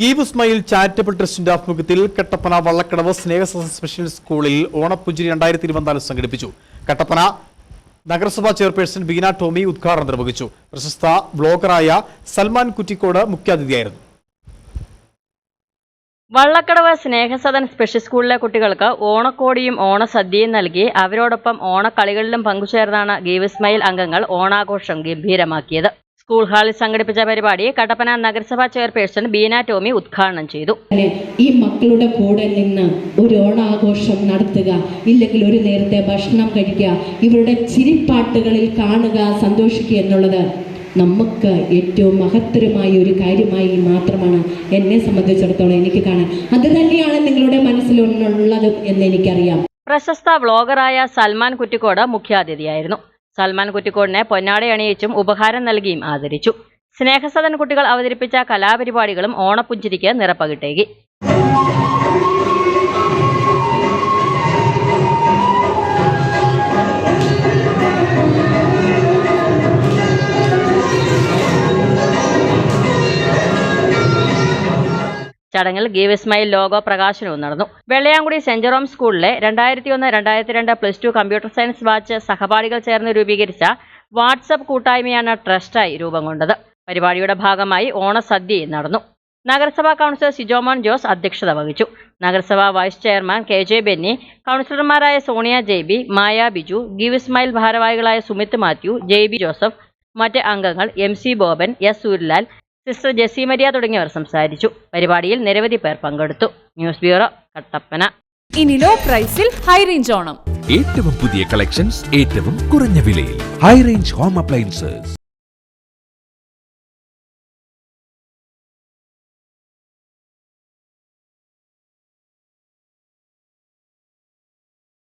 Give smile charitable ട്രസ്റ്റിന്റെ ആഭിമുഖ്യത്തിൽ Kattappana Vallakkadavu Snehasadan special സ്കൂളിൽ ഓണപ്പുഞ്ചിരി രണ്ടായിരത്തി ഇരുപത്തിനാല് സംഘടിപ്പിച്ചു. കട്ടപ്പന നഗരസഭാ ചെയർപേഴ്സൺ ബീന ടോമി ഉദ്ഘാടനം നിർവഹിച്ചു. പ്രശസ്ത ബ്ലോഗറായ സൽമാൻ കുറ്റിക്കോട് മുഖ്യാതിഥിയായിരുന്നു. വള്ളക്കടവ് സ്നേഹസദൻ സ്പെഷ്യൽ സ്കൂളിലെ കുട്ടികൾക്ക് ഓണക്കോടിയും ഓണസദ്യയും നൽകി അവരോടൊപ്പം ഓണക്കളികളിലും പങ്കുചേർന്നാണ് ഗീവ് സ്മൈൽ അംഗങ്ങൾ ഓണാഘോഷം ഗംഭീരമാക്കിയത്. സ്കൂൾ ഹാളിൽ സംഘടിപ്പിച്ച പരിപാടി കട്ടപ്പന നഗരസഭാ ചെയർപേഴ്സൺ ബീന ടോമി ഉദ്ഘാടനം ചെയ്തു. ഈ മക്കളുടെ കൂടെ നിന്ന് ഒരു ഓണാഘോഷം നടത്തുക ഇല്ലെങ്കിൽ ഒരു നേരത്തെ ഭക്ഷണം കഴിക്കുക ഇവരുടെ ചിരിപ്പാട്ടുകളിൽ കാണുക സന്തോഷിക്കുക എന്നുള്ളത് നമുക്ക് ഏറ്റവും മഹത്തരമായ ഒരു കാര്യമായി മാത്രമാണ് എന്നെ സംബന്ധിച്ചിടത്തോളം എനിക്ക് കാണാൻ. അത് തന്നെയാണ് നിങ്ങളുടെ മനസ്സിലുള്ളത് എന്ന് എനിക്കറിയാം. പ്രശസ്ത വ്ളോഗറായ സൽമാൻ കുറ്റിക്കോട് മുഖ്യാതിഥിയായിരുന്നു. സൽമാൻ കുറ്റിക്കോടിനെ പൊന്നാടയണിയിച്ചും ഉപഹാരം നൽകിയും ആദരിച്ചു. സ്നേഹസദൻ കുട്ടികൾ അവതരിപ്പിച്ച കലാപരിപാടികളും ഓണപ്പുഞ്ചിരിക്ക് നിറപ്പകിട്ടേകി. ചടങ്ങിൽ ഗീവ് ഇസ്മയിൽ ലോഗോ പ്രകാശനവും നടന്നു. വെള്ളയാങ്കുടി സെന്റ് ജെറോം സ്കൂളിലെ രണ്ടായിരത്തി ഒന്ന് രണ്ടായിരത്തി രണ്ട് plus two computer science batch സഹപാഠികൾ ചേർന്ന് രൂപീകരിച്ച വാട്സപ്പ് കൂട്ടായ്മയാണ് ട്രസ്റ്റായി രൂപം കൊണ്ടത്. പരിപാടിയുടെ ഭാഗമായി ഓണസദ്യയും നടന്നു. നഗരസഭാ കൗൺസിലർ സിജോമോൻ ജോസ് അധ്യക്ഷത വഹിച്ചു. നഗരസഭാ vice chairman K J Benny കൗൺസിലർമാരായ സോണിയ ജെയ്ബി മായ ബിജു ഗീവ് ഇസ്മായിൽ ഭാരവാഹികളായ സുമിത് മാത്യു ജെയ്ബി ജോസഫ് മറ്റ് അംഗങ്ങൾ M C Boban S Suryalal sister Jessymaria തുടങ്ങിയവർ സംസാരിച്ചു. പരിപാടിയിൽ നിരവധി പേർ പങ്കെടുത്തു. News bureau Kattappana. ഇനി ലോ പ്രൈസിൽ ഹൈ റേഞ്ച് ഓണം. ഏറ്റവും പുതിയ കളക്ഷൻസ് ഏറ്റവും കുറഞ്ഞ വിലയിൽ. High range home appliances